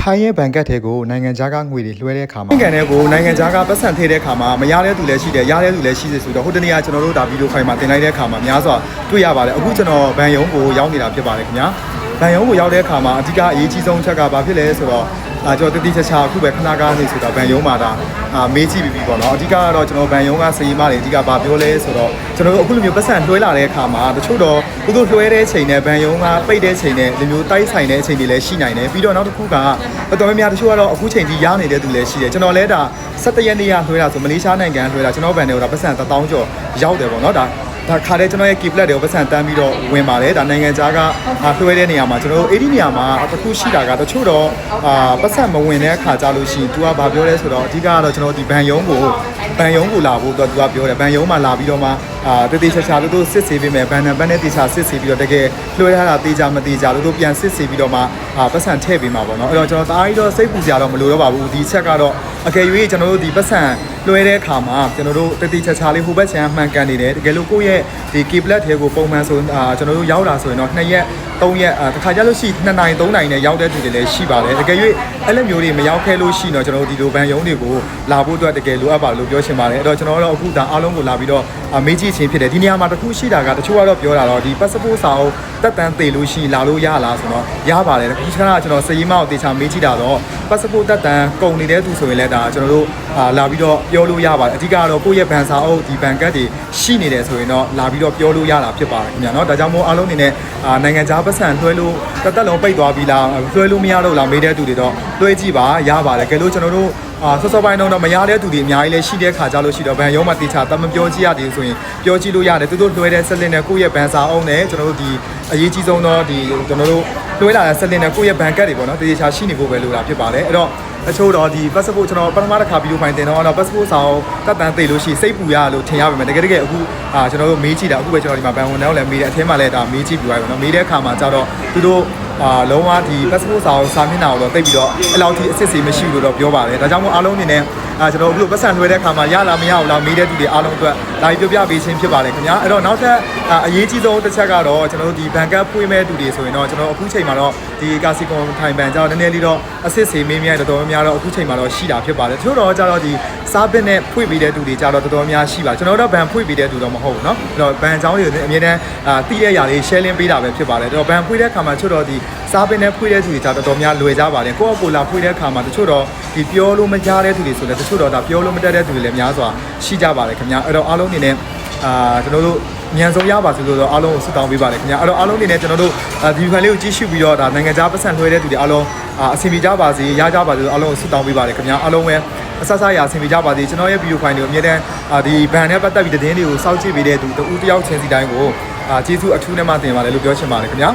ထိုင်းရဲ့ဘန်ကတ်တွေကိုနိုင်ငံခြားကငွေတွေလွှဲတဲ့အခါမှာနိုင်ငံတွေကိုနိုင်ငံခြားကပတ်စံထည့်တဲ့အခါမှာမရတဲ့သူလည်းရှိတယ်ရတဲ့သူလည်းရှိတယ်ဆိုတော့ဟိုတနေ့ကကျွန်တော်တို့ဒါဗီဒီယိုဖိုင်မှာတင်လိုက်တဲ့အခါမှာများစွာတွေ့ရပါတယ်အခုကျွန်တော်ဗန်ယုံကိုရောက်နေတာဖြစ်ပါတယ်ခင်ဗျာဗန်ယုံကိုရောက်တဲ့အခါမှာအဓိကအရေးကြီးဆုံးအချက်ကဘာဖြစ်လဲဆိုတော့ အာကျွန်တော်တတိချာချာအခုပဲခဏကားနေဆိုတော့ဗန်ယုံမှာဒါအာမေးကြည့်ပြီးပြီပေါ့နော်အဓိကကတော့ကျွန်တော်ဗန်ယုံကစည်မတွေအဓိကဘာပြောလဲဆိုတော့ကျွန်တော်တို့အခုလိုမျိုးပတ်စံလွှဲလာတဲ့အခါမှာတချို့တော့သူတို့လွှဲတဲ့ချိန်နဲ့ဗန်ယုံကပိတ်တဲ့ချိန်နဲ့ဒီမျိုးတိုက်ဆိုင်တဲ့အချိန်တွေလည်းရှိနိုင်တယ်ပြီးတော့နောက်တစ်ခုကတော်တော်များများတချို့ကတော့အခုချိန်ကြီးရနေတဲ့သူလည်းရှိတယ်ကျွန်တော်လည်းဒါ17ရက်နေ့ကလွှဲတာဆိုမလေးရှားနိုင်ငံလွှဲတာကျွန်တော်ဗန်တွေကိုဒါပတ်စံ1000ကျော်ရောက်တယ်ပေါ့နော်ဒါ ဒါခါတဲ့ကျွန်တော်ရဲ့ key plat တွေကိုပတ်စံတန်းပြီးတော့ဝင်ပါတယ်ဒါနိုင်ငံခြားကအာလွှဲတဲ့နေရာမှာကျွန်တော်တို့အဲ့ဒီနေရာမှာတစ်ခုရှိတာကတချို့တော့အာပတ်စံမဝင်တဲ့အခါကြလို့ရှိရင် तू ကဘာပြောလဲဆိုတော့အဓိကကတော့ကျွန်တော်ဒီဘန်ယုံကိုဘန်ယုံကိုလာဖို့တော့ तू ကပြောတယ်ဘန်ယုံမှာလာပြီးတော့မှအာတတိချာချာတို့တို့စစ်ဆေးပေးမယ်ဘန်နံပါတ်နဲ့တေချာစစ်ဆေးပြီးတော့တကယ်လွှဲထားတာတေချာမတေချာတို့တို့ပြန်စစ်ဆေးပြီးတော့မှအာပတ်စံထည့်ပေးမှာပေါ့နော်အဲ့တော့ကျွန်တော်တအားကြီးတော့စိတ်ပူစရာတော့မလိုတော့ပါဘူးဒီချက်ကတော့အကယ်၍ကျွန်တော်တို့ဒီပတ်စံလွှဲတဲ့အခါမှာကျွန်တော်တို့တတိချာချာလေးဟိုဘက်ခြမ်းမှန်ကန်နေတယ်တကယ်လို့ကိုယ့်ရဲ့ဒီ key plat ထဲကိုပုံမှန်ဆိုအာကျွန်တော်တို့ရောက်လာဆိုရင်တော့2ရက်3ရက်အာတစ်ခါကြလို့ရှိ2နိုင်3နိုင်နဲ့ရောက်တဲ့သူတွေလည်းရှိပါတယ်တကယ်၍အဲ့လိုမျိုးတွေမရောက်ခဲလို့ရှိရင်တော့ကျွန်တော်တို့ဒီလိုဘန်ယုံတွေကိုလာဖို့အတွက်တကယ်လိုအပ်ပါလို့ပြောချင်ပါတယ်အဲ့တော့ကျွန်တော်တို့အခုဒါအားလုံးကိုလာပြီးတော့အာမေးကြည့်ခြင်းဖြစ်တယ်ဒီနေရာမှာတစ်ခုရှိတာကတချို့ကတော့ပြောတာတော့ဒီ passport စာအုပ်တက်တန်းသေးလို့ရှိရင်လာလို့ရလားဆိုတော့ရပါတယ်အခုခဏကျွန်တော်စည်မအောင်တေချာမေးကြည့်တာတော့ passport တက်တန်းကုန်နေတဲ့သူဆိုရင်လည်းဒါကျွန်တော်တို့အာလာပြီးတော့ပြောလို့ရပါတယ်အဓိကတော့ကိုယ့်ရဲ့ဘန်စာအုပ်ဒီဘန်ကတ်တွေရှိနေတယ်ဆိုရင်တော့လာပြီးတော့ပြောလို့ရတာဖြစ်ပါတယ်ခင်ဗျာเนาะဒါကြောင့်မို့အားလုံးအနေနဲ့အာနိုင်ငံခြားပတ်စံလွှဲလို့တစ်သက်လုံးပိတ်သွားပြီလားလွှဲလို့မရတော့လားမေးတဲ့သူတွေတော့လွှဲကြည့်ပါရပါတယ်ကဲလို့ကျွန်တော်တို့ အာဆော့ဆော့ပိုင်းတော့မရတဲ့သူတွေအများကြီးလည်းရှိတဲ့ခါကြလို့ရှိတော့ဘန်ရုံးမှာတေချာတမပြောကြည့်ရတယ်ဆိုရင်ပြောကြည့်လို့ရတယ်သူတို့လွှဲတဲ့ဆက်လင်းနဲ့ကိုယ့်ရဲ့ဘန်စာအုပ်နဲ့ကျွန်တော်တို့ဒီအရေးကြီးဆုံးတော့ဒီကျွန်တော်တို့လွှဲလာတဲ့ဆက်လင်းနဲ့ကိုယ့်ရဲ့ဘန်ကတ်တွေပေါ့နော်တေချာရှိနေဖို့ပဲလိုတာဖြစ်ပါတယ်အဲ့တော့အချို့တော့ဒီ passport ကျွန်တော်ပထမတစ်ခါဗီဒီယိုဖိုင်တင်တော့တော့ passport စာအုပ်တက်တန်းသိလို့ရှိစိတ်ပူရလို့ထင်ရပါမယ်တကယ်တကယ်အခုအာကျွန်တော်တို့မေးကြည့်တာအခုပဲကျွန်တော်ဒီမှာဘန်ဝန်တော့လည်းမေးတယ်အထဲမှာလည်းဒါမေးကြည့်ပြီးသွားပြီနော်မေးတဲ့အခါမှာကျတော့သူတို့ အာလုံးဝဒီ passport စာအုပ်စာမျက်နှာကိုတော့တိတ်ပြီးတော့အဲ့လောက်ထိအစစ်အဆေးမရှိဘူးလို့တော့ပြောပါတယ်ဒါကြောင့်မို့အားလုံးအနေနဲ့ အာကျွန်တော်အခုပတ်စံလွှဲတဲ့အခါမှာရလားမရဘူးလားမေးတဲ့သူတွေအားလုံးအတွက်ဒါပြောပြပေးခြင်းဖြစ်ပါတယ်ခင်ဗျာအဲ့တော့နောက်ထပ်အာအရေးကြီးဆုံးတစ်ချက်ကတော့ကျွန်တော်တို့ဒီဘန်ကတ်ဖွင့်မဲ့သူတွေဆိုရင်တော့ကျွန်တော်အခုချိန်မှာတော့ဒီကာစီကွန်ထိုင်ဘန်ကြောင့်နည်းနည်းလေးတော့အစစ်ဆေးမေးမြန်းတော်တော်များများတော့အခုချိန်မှာတော့ရှိတာဖြစ်ပါတယ်တချို့တော့ကျတော့ဒီစားပစ်နဲ့ဖွင့်ပေးတဲ့သူတွေကျတော့တော်တော်များရှိပါကျွန်တော်တို့ဘန်ဖွင့်ပေးတဲ့သူတော့မဟုတ်ဘူးเนาะအဲ့တော့ဘန်အကြောင်းတွေအမြဲတမ်းအာတည်တဲ့ຢာလေး share link ပေးတာပဲဖြစ်ပါတယ်အဲ့တော့ဘန်ဖွင့်တဲ့အခါမှာတချို့တော့ဒီ စားပစ်နဲ့ဖွင့်တဲ့သူတွေကျတော့တော်တော်များလွယ်ကြပါတယ်ကိုယ့်အကိုလာဖွင့်တဲ့အခါမှာတချို့တော့ဒီပြောလို့မကြားတဲ့သူတွေဆိုလည်းတချို့တော့ဒါပြောလို့မတတ်တဲ့သူတွေလည်းများစွာရှိကြပါတယ်ခင်ဗျာအဲ့တော့အားလုံးအနေနဲ့အာကျွန်တော်တို့မြန်ဆုံးရပါစေလို့တော့အားလုံးကိုဆုတောင်းပေးပါတယ်ခင်ဗျာအဲ့တော့အားလုံးအနေနဲ့ကျွန်တော်တို့ဒီဖိုင်လေးကိုကြည့်ရှုပြီးတော့ဒါနိုင်ငံခြားပတ်စံလွှဲတဲ့သူတွေအားလုံးအဆင်ပြေကြပါစေရကြပါစေလို့အားလုံးကိုဆုတောင်းပေးပါတယ်ခင်ဗျာအားလုံးပဲအဆဆရအဆင်ပြေကြပါစေကျွန်တော်ရဲ့ဗီဒီယိုဖိုင်တွေကိုအမြဲတမ်းဒီဘန်နဲ့ပတ်သက်ပြီးသတင်းတွေကိုစောင့်ကြည့်ပေးတဲ့သူတူတယောက်ချင်းစီတိုင်းကိုအာကျေးဇူးအထူးနဲ့မှတင်ပါတယ်လို့ပြောချင်ပါတယ်ခင်ဗျာ